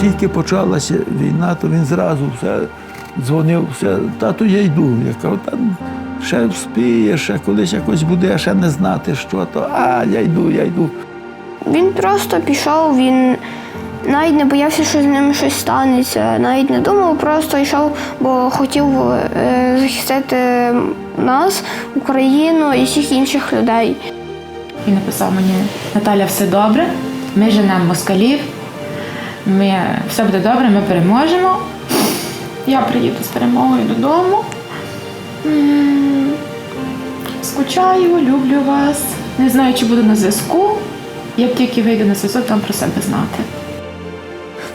тільки почалася війна, то він зразу все дзвонив, все, тату, я йду. Я кажу, там ще вспіє, ще колись якось буде, ще не знати, що то. А, я йду, я йду. Він просто пішов, він навіть не боявся, що з ним щось станеться, навіть не думав, просто йшов, бо хотів е, захистити нас, Україну і всіх інших людей. Він написав мені Наталя, все добре, ми женемо москалів, ми, все буде добре, ми переможемо. Я приїду з перемогою додому. Скучаю, люблю вас. Не знаю, чи буду на зв'язку. Як тільки вийду на зв'язок, там про себе знати.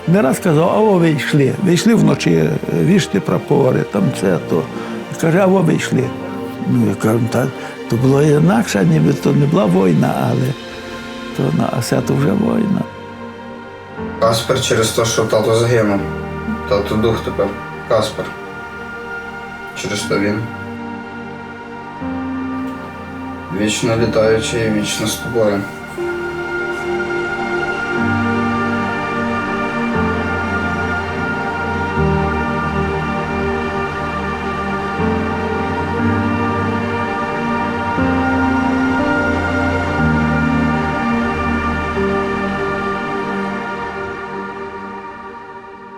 Не раз казав, а о, вийшли. Вийшли вночі, вішти прапори, там це то. Каже, а о, вийшли. Ну, я кажу, та, то було інакше, ніби то не була війна, але то, на- це то вже війна. Каспер через те, що тато загинув. Тато дух тепер. Каспер. Через то він. Вічно літаючий і вічно з тобою.